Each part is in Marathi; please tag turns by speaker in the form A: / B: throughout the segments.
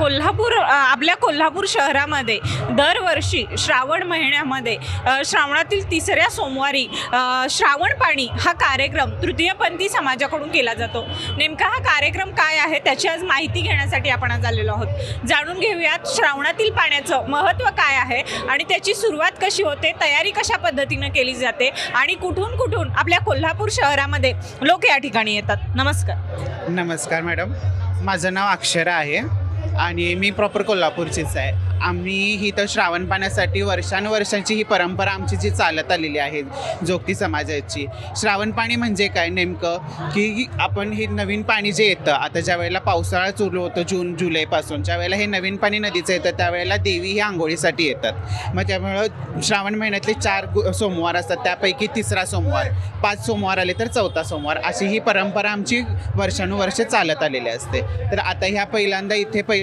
A: कोल्हापूर आपल्या कोल्हापूर शहरामध्ये दरवर्षी श्रावण महिन्यामध्ये श्रावणातील तिसऱ्या सोमवारी श्रावण पाणी हा कार्यक्रम तृतीयपंथी समाजाकडून केला जातो. नेमका हा कार्यक्रम काय आहे त्याची आज माहिती घेण्यासाठी आपण आज आलेलो आहोत. जाणून घेऊयात श्रावणातील पाण्याचं महत्त्व काय आहे आणि त्याची सुरुवात कशी होते तयारी कशा पद्धतीनं केली जाते आणि कुठून कुठून आपल्या कोल्हापूर शहरामध्ये लोक या ठिकाणी येतात. नमस्कार.
B: नमस्कार मॅडम. माझं नाव अक्षरा आहे. आणि मी प्रॉपर कोल्हापूरचीच आहे. आम्ही ही तर श्रावण पाण्यासाठी वर्षानुवर्षांची ही परंपरा आमची जी चालत आलेली आहे जोगती समाजाची. श्रावण पाणी म्हणजे काय नेमकं? की आपण हे नवीन पाणी जे येतं आता ज्या वेळेला पावसाळा सुरू होतो जून जुलैपासून ज्या वेळेला हे नवीन पाणी नदीचं येतं त्यावेळेला देवी ही आंघोळीसाठी येतात. मग त्यामुळं श्रावण महिन्यातले चार गु- सोमवार असतात त्यापैकी तिसरा सोमवार पाच सोमवार आले तर चौथा सोमवार अशी ही परंपरा आमची वर्षानुवर्षे चालत आलेली असते. तर आता ह्या पहिल्यांदा इथे पै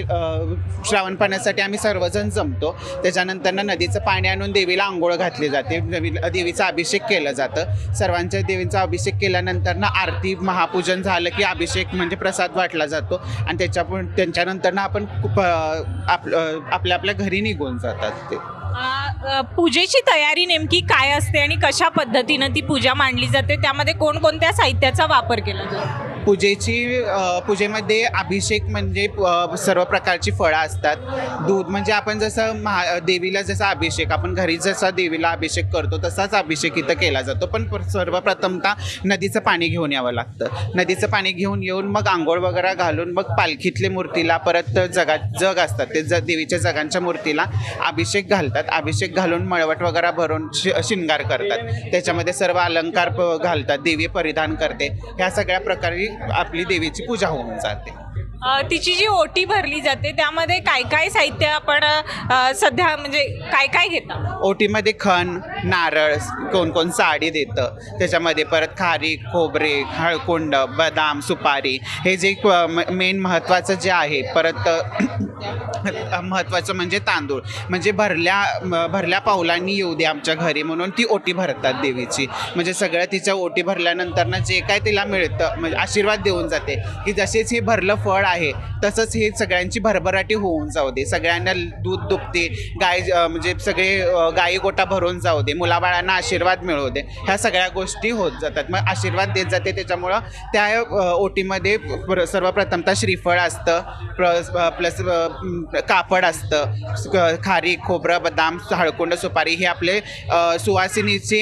B: श्रावण पाण्यासाठी आम्ही सर्व सर्वजण जमतो. त्याच्यानंतर नदीचं पाणी आणून देवीला आंघोळ घातली जाते. नवी देवीचा अभिषेक केलं जातं. सर्वांच्या देवीचा अभिषेक केल्यानंतर ना आरती महापूजन झालं की अभिषेक म्हणजे प्रसाद वाटला जातो. आणि त्याच्या त्यांच्यानंतर ना आपण खूप, आपलं आपल्या आपल्या घरी निघून जातात ते.
A: पूजेची तयारी नेमकी काय असते आणि कशा पद्धतीनं ती पूजा मांडली जाते? त्यामध्ये कोणकोणत्या साहित्याचा वापर केला जातो?
B: पूजेची पूजेमध्ये अभिषेक म्हणजे सर्व प्रकारची फळं असतात. दूध म्हणजे आपण जसं महा देवीला जसा अभिषेक आपण घरी जसा देवीला अभिषेक करतो तसाच अभिषेक इथं केला जातो. पण पर- सर्वप्रथमतः नदीचं पाणी घेऊन यावं लागतं. नदीचं पाणी घेऊन येऊन मग आंघोळ वगैरे घालून मग पालखीतले मूर्तीला परत जगा जग असतात. ते ज देवीच्या जगांच्या मूर्तीला अभिषेक घालतात. अभिषेक घालून मळवट वगैरे भरून शि शिंगार करतात. त्याच्यामध्ये सर्व अलंकार प- घालतात. देवी परिधान करते. ह्या सगळ्या प्रकारे आपली देवीची पूजा होऊन जाते.
A: तिची जी ओटी भरली जाते त्यामध्ये काय काय साहित्य आपण सध्या म्हणजे काय काय घेता?
B: ओटीमध्ये खण नारळ कोण कोण साडी देतं. त्याच्यामध्ये परत खारी खोबरे हळकुंड बदाम सुपारी हे जे मेन महत्त्वाचं जे आहे परत महत्त्वाचं म्हणजे तांदूळ. म्हणजे भरल्या भरल्या पावलांनी येऊ दे आमच्या घरी म्हणून ती ओटी भरतात देवीची. म्हणजे सगळं तिच्या ओटी भरल्यानंतर ना जे काय तिला मिळतं म्हणजे आशीर्वाद देऊन जाते. की जसेच हे भरलं फळ आहे तसंच हे सगळ्यांची भरभराटी होऊन जाऊ दे. सगळ्यांना दूध दुभते गाय म्हणजे सगळे गाई गोटा भरून जाऊ दे. मुलाबाळांना आशीर्वाद मिळू दे. ह्या सगळ्या गोष्टी होत जातात. मग आशीर्वाद देत जाते त्याच्यामुळं त्या ओटीमध्ये सर्वप्रथमतः श्रीफळ असतं प्लस प्लस कापड असतं खारी खोबरं बदाम हळकुंड सुपारी हे आपले सुवासिनीचे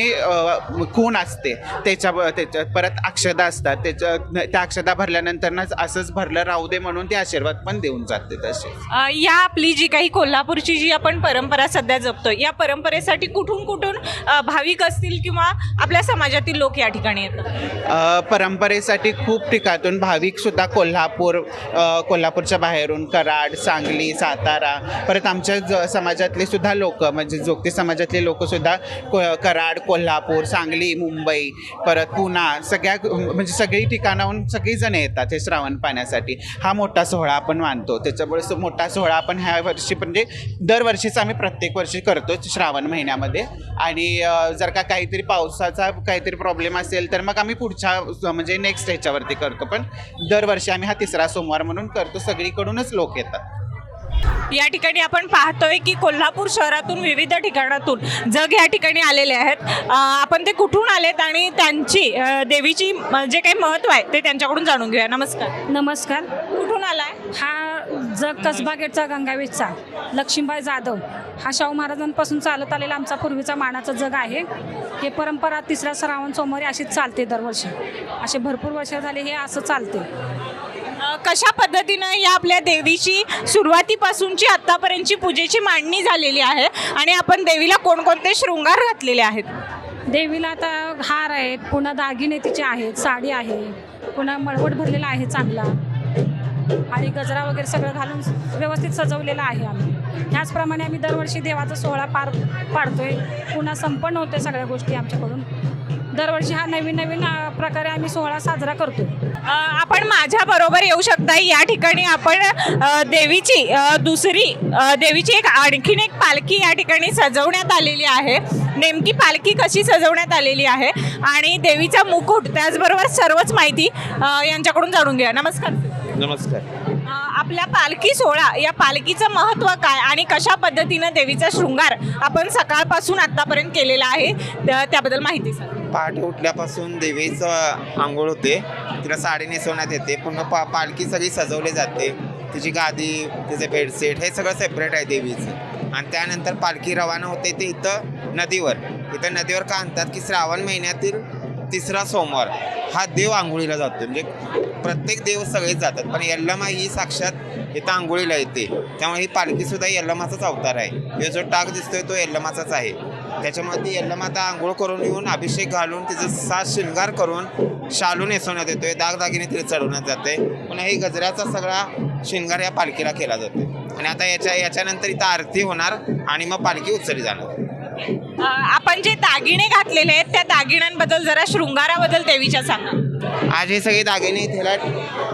B: खून खूण असते. त्याच्या त्याच्यात परत अक्षदा असतात. त्याच्या त्या अक्षदा भरल्यानंतरच असंच भरलं राहू दे म्हणून ते आशीर्वाद पण देऊन जाते तसे.
A: या आपली जी काही कोल्हापूरची जी आपण परंपरा सध्या जपतो या परंपरेसाठी कुठून कुठून कुठून भाविक असतील किंवा आपल्या समाजातील लोक या ठिकाणी येतात.
B: परंपरेसाठी खूप ठिकाणून भाविक सुद्धा कोल्हापूर कोल्हापूरच्या बाहेरून कराड सांगली सातारा परत आमच्या ज समाजातले सुद्धा लोक म्हणजे जोगती समाजातले लोक सुद्धा को कराड कोल्हापूर सांगली मुंबई परत पुणा सगळ्या म्हणजे सगळी ठिकाणाहून सगळीजण येतात हे श्रावण पाण्यासाठी. हा मोठा सोहळा आपण मानतो. त्याच्यामुळे मोठा सोहळा आपण ह्या वर्षी म्हणजे दरवर्षीचा आम्ही प्रत्येक वर्षी करतो श्रावण महिन्यामध्ये. आणि जर का काहीतरी पावसाचा काहीतरी प्रॉब्लेम असेल तर मग आम्ही पुढच्या म्हणजे नेक्स्ट ह्याच्यावरती करतो. पण दरवर्षी आम्ही हा तिसरा सोमवार म्हणून करतो. सगळीकडूनच लोक येतात.
A: या ठिकाणी आपण पाहतोय की कोल्हापूर शहरातून विविध ठिकाणातून जग या ठिकाणी आलेले आहेत. आपण ते कुठून आलेत आणि त्यांची देवीची जे काही महत्त्व आहे ते त्यांच्याकडून जाणून घेऊया. नमस्कार.
C: नमस्कार.
A: कुठून आलाय?
C: हा जग कसबा गेटचा गंगावेशचा लक्ष्मीबाई जाधव. हा शाहू महाराजांपासून चालत आलेला आमचा पूर्वीचा मानाचा जग आहे. हे परंपरा तिसऱ्या श्रावण सोमवारी अशीच चालते दरवर्षी. असे भरपूर वर्ष झाले हे असं चालते.
A: कशा पद्धतीनं या आपल्या देवीची सुरुवातीपासूनची आत्तापर्यंतची पूजेची मांडणी झालेली आहे आणि आपण देवीला कोणकोणते शृंगार घातलेले आहेत?
C: देवीला आता हार आहेत पुन्हा दागिने तिचे आहेत साडी आहे पुन्हा मळवट भरलेला आहे चांगला. आणि गजरा वगैरे सगळं घालून व्यवस्थित सजवलेलं आहे आम्ही. त्याचप्रमाणे आम्ही दरवर्षी देवाचा सोहळा पार पाडतोय. पुन्हा संपन्न होते सगळ्या गोष्टी आमच्याकडून. दरवर्षी हा नवीन नवीन प्रकारे आम्ही सोहळा साजरा करतो
A: आपण माझ्या बरोबर येऊ शकता या ठिकाणी आपण देवीची दुसरी देवीची एक आणखीन एक पालखी या ठिकाणी सजवण्यात आलेली आहे. नेमकी पालखी कशी सजवण्यात आलेली आहे आणि देवीचा मुकुट त्याचबरोबर सर्वच माहिती यांच्याकडून जाणून घ्या नमस्कार.
D: नमस्कार.
A: आपल्या पालखी सोहळा या पालखीचं महत्त्व काय आणि कशा पद्धतीनं देवीचा शृंगार आपण सकाळपासून आतापर्यंत केलेला आहे त्या- त्याबद्दल माहिती सांगा.
D: पहाटे उठल्यापासून देवीचं आंघोळ होते. तिला साडी नेसवण्यात येते. पुन्हा पा पालखी सगळी सजवली जाते. तिची गादी तिचे बेडसेट हे सगळं सेपरेट आहे देवीचं. आणि त्यानंतर पालखी रवाना होते ते इथं नदीवर. इथं नदीवर का आणतात की श्रावण महिन्यातील तिसरा सोमवार हा देव आंघोळीला जातो. म्हणजे प्रत्येक देव सगळेच जातात. पण यल्लमा ही साक्षात इथं आंघोळीला येते. त्यामुळे ही पालखीसुद्धा यल्लमाचाच अवतार आहे. हे जो टाक दिसतोय तो यल्लमाचाच आहे. त्याच्यामुळे ती यल्लमाता आंघोळ करून येऊन अभिषेक घालून तिचं साज शृंगार करून शालू नेसवण्यात येतोय. दागदागिने तिला चढवण्यात जाते. पुन्हा ही गजऱ्याचा सगळा शृंगार या पालखीला केला जातो आणि आता याच्या याच्यानंतर इथं आरती होणार आणि मग पालखी उचलली जाणार.
A: आपण जे दागिने घातलेले आहेत त्या दागिन्यांबद्दल जरा शृंगाराबद्दल देवीच्या सांगा.
D: आज हे सगळे दागिने त्याला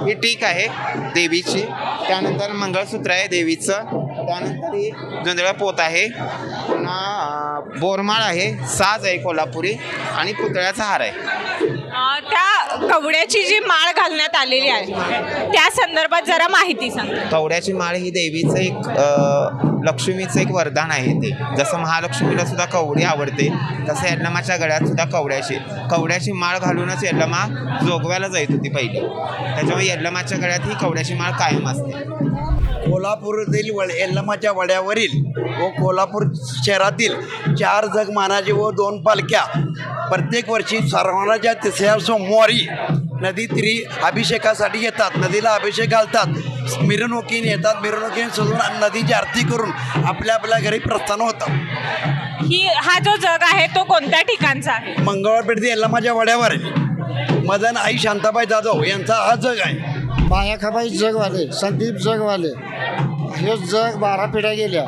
D: ही टीक आहे देवीची. त्यानंतर मंगळसूत्र आहे देवीचं. त्यानंतर ही जोंधळा पोत आहे. बोरमाळ आहे साज आहे कोल्हापुरी आणि पुतळ्याचा हार आहे.
A: अ, त्या कवड्याची जी माळ घालण्यात आलेली आहे त्या संदर्भात जरा माहिती सांगा.
D: कवड्याची माळ ही देवीचं एक अ, लक्ष्मीचं एक वरदान आहे ते. जसं महालक्ष्मीला सुद्धा कवडी आवडते तसं यल्लमाच्या गळ्यात सुद्धा कवड्याची कवड्याची माळ घालूनच यल्लमा जोगव्याला जात होती पहिली. त्याच्यामुळे यल्लमाच्या गळ्यात ही कवड्याची माळ कायम असते.
E: कोल्हापूरातील वड यल्लमाच्या वड्यावरील व कोल्हापूर शहरातील चार जगमानाचे व दोन पालख्या. प्रत्येक वर्षी श्रावणाच्या तिसऱ्या सोमवारी नदी तिरी अभिषेकासाठी येतात. नदीला अभिषेक घालतात. मिरवणुकीने येतात. मिरवणुकीने सजून नदीची आरती करून आपल्या आपल्या घरी प्रस्थान होतात
A: ही हा जो जग आहे तो कोणत्या ठिकाणचा आहे?
E: मंगळवारपेठ यल्लमाच्या वड्यावर आहे मदन आई शांताबाई जाधव यांचा हा जग आहे.
F: मायाखाबाई जगवाले संदीप जगवाले हे जग बारा पिढ्या गेल्या.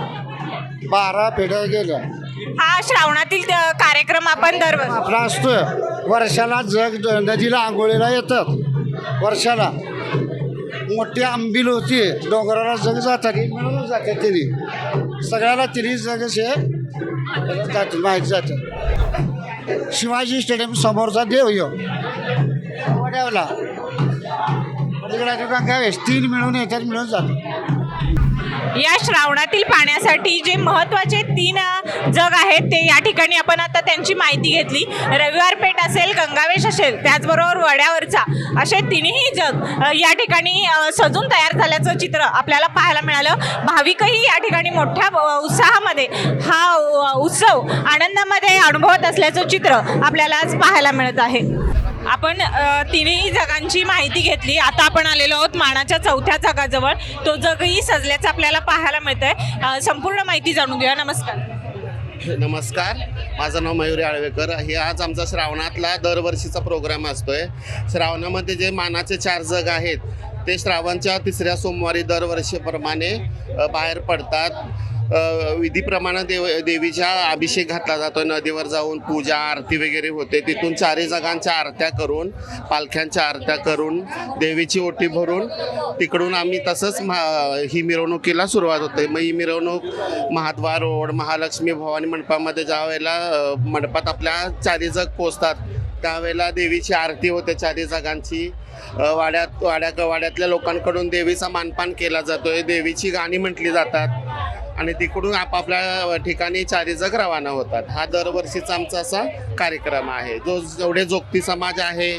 F: बारा पिढ्या गेल्या.
A: हा श्रावणातील अ, कार्यक्रम आपण दरवर्षी
F: आपला असतोय. वर्षाला जग द- नदीला आंघोळीला येतात. वर्षाला. मोठी आंबील होती. डोंगराला जग जातात. हे मिळून जातात तिने सगळ्याला तिन्ही जग असे जातात माहीत जातात शिवाजी स्टेडियम समोरचा देव यो. वड्यावला तीन मिळून येतात मिळून
A: या श्रावणातील पाण्यासाठी जे महत्त्वाचे तीन जग आहेत ते या ठिकाणी आपण आता त्यांची माहिती घेतली. रविवार पेठ असेल गंगावेश असेल त्याचबरोबर वड्यावरचा असे तिन्ही जग या ठिकाणी सजून तयार झाल्याचं चित्र आपल्याला पाहायला मिळालं. भाविकही या ठिकाणी मोठ्या उत्साहामध्ये हा उत्सव आनंदामध्ये अनुभवत असल्याचं चित्र आपल्याला आज पाहायला मिळत आहे. आपण अ, तिन्ही जगांची माहिती घेतली. आता आपण आलेलो आहोत मानाच्या चौथ्या जगाजवळ. तो जगही सजल्याचं आपल्याला पाहायला मिळत आहे संपूर्ण माहिती जाणून घेऊया. नमस्कार.
G: नमस्कार. माझं नाव मयुरी आळवेकर. हे आज आमचा श्रावणातला दरवर्षीचा प्रोग्राम असतोय. श्रावणामध्ये जे मानाचे चार जग आहेत ते श्रावणच्या तिसऱ्या सोमवारी दरवर्षीप्रमाणे अ, बाहेर पडतात. विधीप्रमाणे देव देवीच्या अभिषेक घातला जातो. नदीवर जाऊन पूजा आरती वगैरे होते. तिथून चारही जगांच्या आरत्या करून पालख्यांच्या आरत्या करून देवीची ओटी भरून तिकडून आम्ही तसंच महा ही मिरवणुकीला सुरुवात होते. मग ही मिरवणूक महाद्वार रोड महालक्ष्मी भवानी मंडपामध्ये ज्या वेळेला मंडपात आपल्या चारी जग पोचतात त्यावेळेला देवीची आरती होते चारी जगांची. वाड्यात वाड्या वाड्यातल्या लोकांकडून देवीचा मानपान केला जातोय. देवीची गाणी म्हटली जातात. आणि तिकडून आपापल्या ठिकाणी चारी जग रवाना होतात. हा दरवर्षीचा आमचा असा कार्यक्रम आहे. जो जेवढे जोगती समाज आहे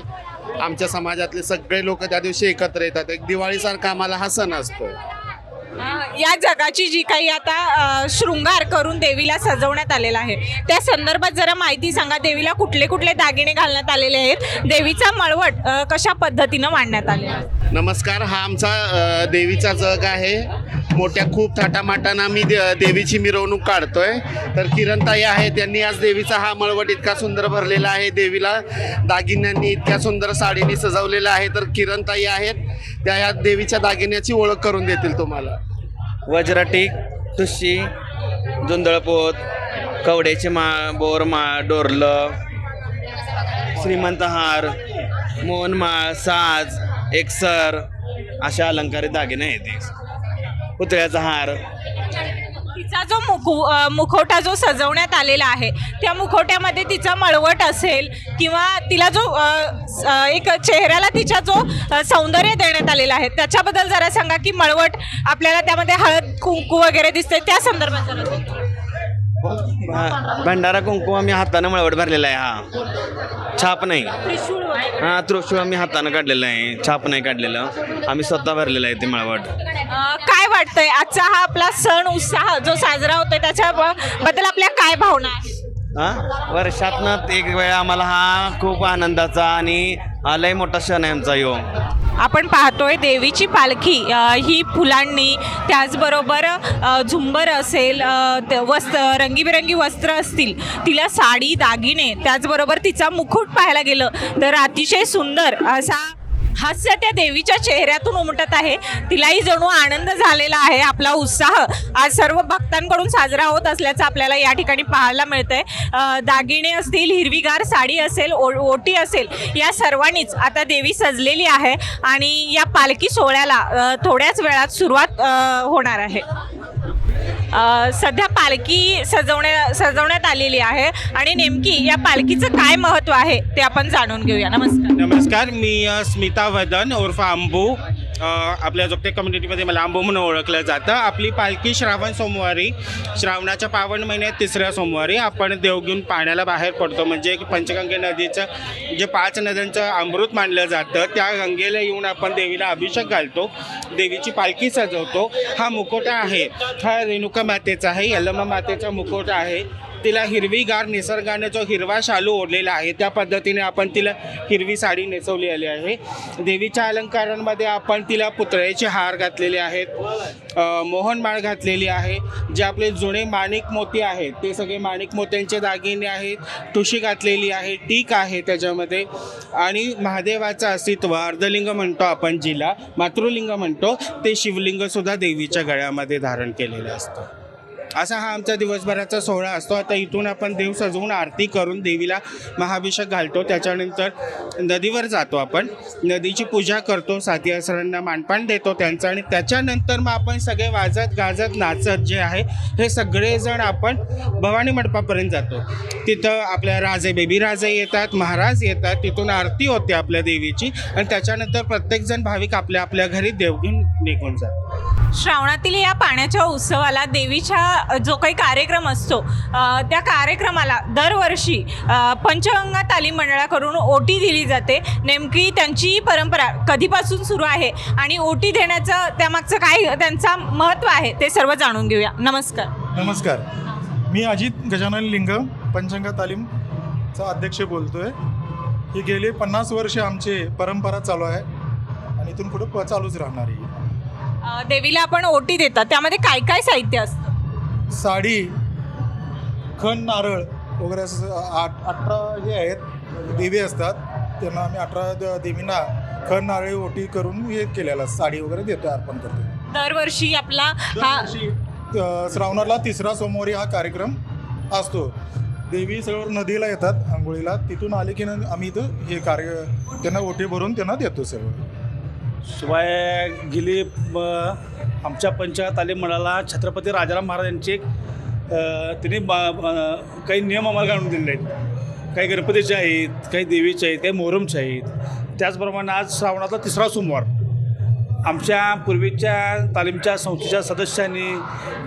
G: आमच्या समाजातले सगळे लोक त्या दिवशी एकत्र येतात. एक दिवाळीसारखा आम्हाला हा सण असतो
A: या जगाची जी काही आता शृंगार करून देवीला सजवण्यात आलेला आहे त्या संदर्भात जरा माहिती सांगा. देवीला कुठले कुठले दागिने घालण्यात आलेले आहेत? देवीचा मळवट कशा पद्धतीनं मांडण्यात आलेला आहे?
G: नमस्कार. हा आमचा देवीचा जग आहे. मोठ्या खूप थाटामाटानं आम्ही दे देवीची मिरवणूक काढतोय. तर किरणताई आहे त्यांनी आज देवीचा हा मळवट इतका सुंदर भरलेला आहे. देवीला दागिन्यांनी इतक्या सुंदर साडीने सजवलेला आहे. तर किरणताई आहेत त्या या देवीच्या दागिन्याची ओळख करून देतील तुम्हाला.
H: वज्रटीक ठुशी जोंधळपोत कवड्याची माळ बोरमाळ डोरलं श्रीमंतहार मोहनमाळ साज एकसर अशा अलंकारित दागिने आहेत. पुतळ्याचा हार
A: तिचा जो मुख मुखवटा जो सजवण्यात आलेला आहे त्या मुखवट्यामध्ये तिचा मळवट असेल किंवा तिला जो अ, स- एक चेहऱ्याला तिच्या जो अ, सौंदर्य देण्यात आलेला आहे त्याच्याबद्दल जरा सांगा की मळवट आपल्याला त्यामध्ये हळद कुंकू वगैरे दिसते त्या संदर्भात जरा सांगा.
H: भंडारा कुंकू आम्ही हातानं मळवट भरलेला आहे हा. छाप नाही.
A: त्रिशूळ
H: हा त्रिशूळ आम्ही हातानं काढलेलं आहे. छाप नाही काढलेलं. आम्ही स्वतः भरलेलं आहे ते मळवट.
A: काय वाटतंय? आजचा हा आपला सण उत्साह जो साजरा होतोय त्याच्या बद्दल आपल्या काय भावना आहेत?
H: हां? वर्षातनं एक वेळा आम्हाला हा खूप आनंदाचा आणि लय मोठा क्षण आहे आमचा यो.
A: आपण पाहतोय देवीची पालखी अ, ही फुलांनी त्याचबरोबर अ, झुंबर असेल अ, त- वस्त्र रंगीबेरंगी वस्त्र असतील तिला साडी दागिने त्याचबरोबर तिचा मुकुट पाहायला गेलं तर अतिशय सुंदर असा हास्य त्या देवीच्या चेहऱ्यातून उमटत आहे. तिलाही जणू आनंद झालेला आहे. आपला उत्साह आज सर्व भक्तांकडून साजरा होत असल्याचं आपल्याला या ठिकाणी पाहायला मिळतंय. दागिने असतील हिरवीगार साडी असेल ओ ओटी असेल या सर्वांनीच आता देवी सजलेली आहे आणि या पालखी सोहळ्याला थोड्याच वेळात सुरुवात होणार आहे. सध्या पालखी सजवण्या सजवण्यात आलेली आहे आणि नेमकी या पालखीचं काय महत्त्व आहे ते आपण जाणून घेऊया. नमस्कार.
I: नमस्कार मी स्मिता वदन उर्फ अंबू. आपल्या जोगते कम्युनिटीमध्ये मला आंबो म्हणून ओळखलं जातं. आपली पालखी श्रावण सोमवारी श्रावणाच्या पावन महिन्यात तिसऱ्या सोमवारी आपण देव घेऊन पाण्याला बाहेर पडतो. म्हणजे पंचगंगे नदीचं जे पाच नद्यांचं अमृत मानलं जातं त्या गंगेला येऊन आपण देवीला अभिषेक घालतो. देवीची पालखी सजवतो. हा मुकोटा आहे. हा रेणुका मातेचा आहे. यलमा मातेचा मुकोटा आहे. तिला हिरवीगार निसर्गाने जो हिरवा शालू ओढलेला आहे त्या पद्धतीने आपण तिला हिरवी साडी नेसवली आली आहे. देवीच्या अलंकारांमध्ये आपण तिला पुतळ्याचे हार घातलेले आहेत मोहनमाळ घातलेली आहे जे आपले जुने माणिक मोती आहेत ते सगळे माणिक मोत्यांचे दागिने आहेत तुशी घातलेली आहे टीक आहे त्याच्यामध्ये. आणि महादेवाचं अस्तित्व अर्धलिंग म्हणतो आपण जिला मातृलिंग म्हणतो ते शिवलिंगसुद्धा देवीच्या गळ्यामध्ये धारण केलेलं असतं. असा हा आमचा दिवसभराचा सोहळा असतो. आता इथून आपण देव सजवून आरती करून देवीला महाभिषेक घालतो. त्याच्यानंतर नदीवर जातो आपण. नदीची पूजा करतो. साती असरांना मानपान देतो त्यांचं आणि त्याच्यानंतर मग आपण सगळे वाजत गाजत नाचत जे आहे हे सगळेजण आपण भवानी मंडपापर्यंत जातो. तिथं आपल्या राजे बेबी राजे येतात महाराज येतात. तिथून आरती होते आपल्या देवीची आणि त्याच्यानंतर प्रत्येकजण भाविक आपल्या आपल्या घरी देव घेऊन निघून जातो.
A: श्रावणातील या पाण्याच्या उत्सवाला देवीच्या जो काही कार्यक्रम असतो त्या कार्यक्रमाला दरवर्षी पंचगंगा तालीम मंडळाकडून ओटी दिली जाते. नेमकी त्यांची परंपरा कधीपासून सुरू आहे आणि ओटी देण्याचं त्यामागचं काय त्यांचा महत्त्व आहे ते सर्व जाणून घेऊया. नमस्कार.
J: नमस्कार. मी अजित गजानन लिंग पंचंगा तालीमचा अध्यक्ष बोलतो आहे ही गेले पन्नास वर्ष आमची परंपरा चालू आहे आणि इथून पुढे प चालूच राहणार आहे.
A: अ, देवीला आपण ओटी देतात. त्यामध्ये काय काय साहित्य असतं?
J: साडी खण नारळ वगैरे असं आठ अठरा हे आहेत. देवी असतात. त्यांना आम्ही अठरा द- देवींना खण नारळी ओटी करून हे केलेलं साडी वगैरे देतो अर्पण करतो
A: दरवर्षी आपला हा
J: दरवर्षी, अ, श्रावणाला तिसरा सोमवारी हा कार्यक्रम असतो. देवी सगळं नदीला येतात आंघोळीला. तिथून आले की न- आम्ही इथं हे कार्य त्यांना ओटी भरून त्यांना देतो सगळं.
K: शिवाय गेली आमच्या पंचायत तालीम मंडळाला छत्रपती राजाराम महाराजांचे एक त्यांनी बा- काही नियम आम्हाला काढून दिलेले आहेत. काही गणपतीचे आहेत काही देवीचे आहेत काही मोहरमचे आहेत. त्याचप्रमाणे आज श्रावणाचा तिसरा सोमवार. आमच्या पूर्वीच्या तालीमच्या संस्थेच्या सदस्यांनी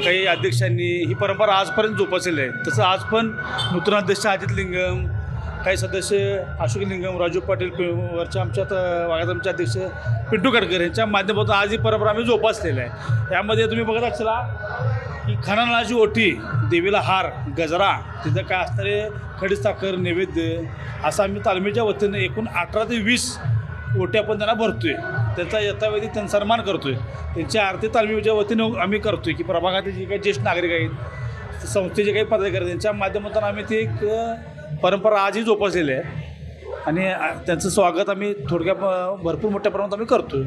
K: काही अध्यक्षांनी ही परंपरा आजपर्यंत जोपासलेली आहे. तसं आज पण नूतन अध्यक्ष अजित लिंगम काही सदस्य अशोक लिंगम राजू पाटील वरच्या आमच्यात वाघात अध्यक्ष पिंटू गडकर यांच्या माध्यमातून आज ही परंपरा आम्ही जोपासलेली आहे. यामध्ये तुम्ही बघत असला की खणानाची ओटी देवीला हार गजरा तिथं काय असणारे खडीसाखर नैवेद्य असं आम्ही तालमीच्या वतीने एकूण अठरा ते वीस ओटी आपण त्यांना भरतोय. त्यांचा यथावेधी त्यांचा सन्मान करतोय. त्यांची आरती तालमीच्या वतीने आम्ही करतोय की प्रभागातील जे काही ज्येष्ठ नागरिक आहेत संस्थेचे काही पदाधिकारी आहेत, त्यांच्या माध्यमातून आम्ही ते एक परंपरा आजही जोपासलेली आहे. आणि त्यांचं स्वागत आम्ही थोडक्या भरपूर मोठ्या प्रमाणात आम्ही करतोय.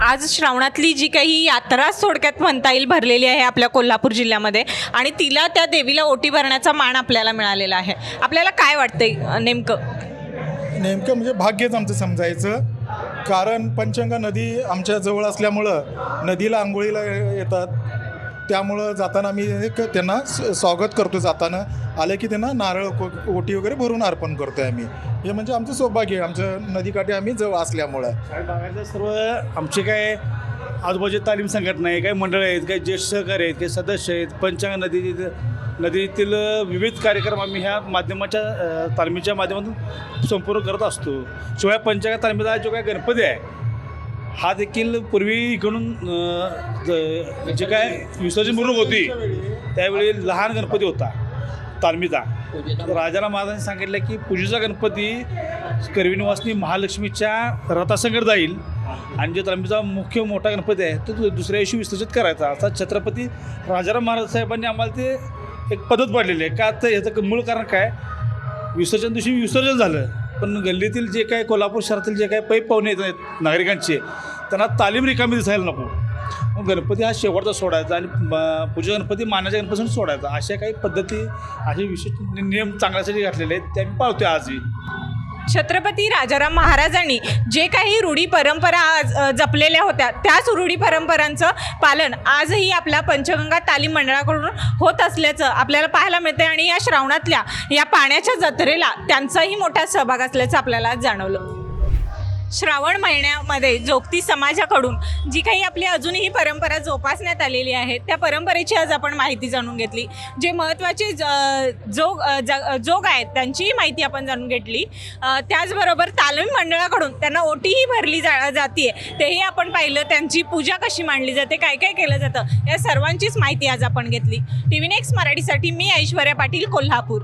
A: आज श्रावणातली जी काही यात्रा थोडक्यात म्हणता येईल भरलेली आहे आपल्या कोल्हापूर जिल्ह्यामध्ये. आणि तिला त्या देवीला ओटी भरण्याचा मान आपल्याला मिळालेला आहे. आपल्याला काय वाटतंय नेमकं?
J: नेमकं म्हणजे भाग्यच आमचं समजायचं. कारण पंचंगा नदी आमच्या जवळ असल्यामुळं नदीला आंघोळीला येतात. त्यामुळं जाताना आम्ही त्यांना स्वागत करतो जाताना. आले की त्यांना नारळ को- ओटी वगैरे भरून अर्पण करतो आम्ही. हे म्हणजे आमचं सौभाग्य आहे. आमच्या नदीकाठी आम्ही जवळ असल्यामुळं.
K: आणि सर्व आमचे काय आजूबाजूची तालीम संघटना आहे काही मंडळ आहेत काही ज्येष्ठ सहकारी आहेत काही सदस्य आहेत पंचांग नदी नदीतील विविध कार्यक्रम आम्ही ह्या माध्यमाच्या अ, तालमीच्या माध्यमातून संपूर्ण करत असतो. शिवाय पंचांग तालमीचा जो काय गणपती आहे हा देखील पूर्वी इकडून अ, ज- जे काय विसर्जन मिरवणूक होती त्यावेळी लहान गणपती होता. तालमीचा. राजाला महाराजांनी सांगितलं की पूजेचा गणपती करवी निवासनी महालक्ष्मीच्या रथासंगत जाईल. आणि जो तालमीचा मुख्य मोठा गणपती आहे तो दुसऱ्या दिवशी विसर्जित करायचा. असा छत्रपती राजाराम महाराज साहेबांनी आम्हाला ते एक पद्धत पाडलेली आहे. का तर याचं मूळ कारण काय? विसर्जन दिवशी विसर्जन झालं. पण गल्लीतील जे काय कोल्हापूर शहरातील जे काही पै पाहुणे येत नागरिकांचे त्यांना तालीम रिकामी दिसायला नको. गणपती हा शेवटचा सोडायचा आणि पूजा गणपती मानाच्या गणपतीसून सोडायचा. अशा काही पद्धती असे विशिष्ट नियम चांगल्यासाठी घातलेले आहेत ते आम्ही पाळतो आजही.
A: छत्रपती राजाराम महाराजांनी जे काही रूढी परंपरा आज, जपलेल्या होत्या त्याच रूढी परंपरांचं पालन आजही आपल्या पंचगंगा तालीम मंडळाकडून होत असल्याचं आपल्याला पाहायला मिळतं आणि या श्रावणातल्या या पाण्याच्या जत्रेला त्यांचाही मोठा सहभाग असल्याचं आपल्याला जाणवलं. श्रावण महिन्यामध्ये जोगती समाजाकडून जी काही आपली अजूनही परंपरा जोपासण्यात आलेली आहे त्या परंपरेची आज आपण माहिती जाणून घेतली. जे महत्त्वाचे ज- जोग ज- जोग आहेत त्यांचीही माहिती आपण जाणून घेतली. त्याचबरोबर तालीम मंडळाकडून त्यांना ओटीही भरली जा जाते तेही आपण पाहिलं त्यांची पूजा कशी मांडली जाते काय काय केलं जातं या सर्वांचीच माहिती आज आपण घेतली. टी व्ही नेक्स्ट मराठीसाठी मी ऐश्वर्या पाटील कोल्हापूर.